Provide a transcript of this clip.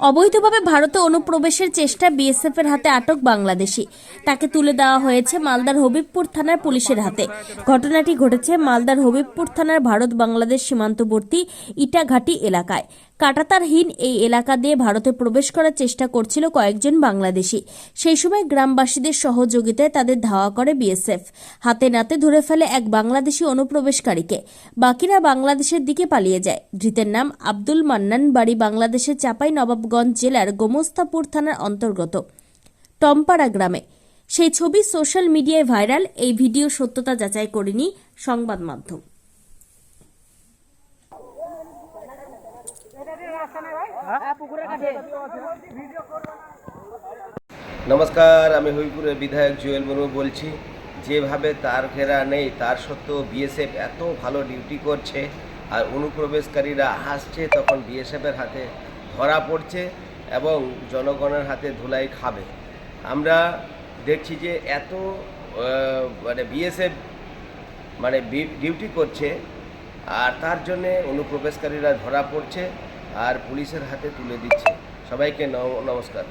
অবৈধভাবে ভারতে অনুপ্রবেশের চেষ্টা বিএসএফ এর হাতে আটক বাংলাদেশি। তাকে তুলে দেওয়া হয়েছে মালদার হবিবপুর থানার পুলিশের হাতে। ঘটনাটি ঘটেছে মালদার হবিবপুর থানার ভারত বাংলাদেশ সীমান্তবর্তী ইটাঘাটি এলাকায়। কাটাতারহীন এই এলাকা দিয়ে ভারতে প্রবেশ করার চেষ্টা করছিল কয়েকজন বাংলাদেশি। সেই সময় গ্রামবাসীদের সহযোগিতায় তাদের ধাওয়া করে বিএসএফ। হাতে নাতে ধরে ফেলে এক বাংলাদেশি অনুপ্রবেশকারীকে। বাকিরা বাংলাদেশের দিকে পালিয়ে যায়। ধৃতের নাম আব্দুল মান্নান, বাড়ি বাংলাদেশের চাপাই নবাবগঞ্জ জেলার গোমস্তাপুর থানার অন্তর্গত টম্পাড়া গ্রামে। সেই ছবি সোশ্যাল মিডিয়ায় ভাইরাল, এই ভিডিও সত্যতা যাচাই করেনি সংবাদ মাধ্যম। নমস্কার, আমি হবিপুরের বিধায়ক জুয়েল মুর্মু বলছি, যেভাবে তার ঘেরা নেই, তার সত্ত্বেও বিএসএফ এত ভালো ডিউটি করছে, আর অনুপ্রবেশকারীরা আসছে তখন বিএসএফের হাতে ধরা পড়ছে এবং জনগণের হাতে ধুলাই খাবে। আমরা দেখছি যে এত মানে বিএসএফ মানে ডিউটি করছে আর তার জন্যে অনুপ্রবেশকারীরা ধরা পড়ছে আর পুলিশের হাতে তুলে দিচ্ছে। সবাইকে নম- নমস্কার।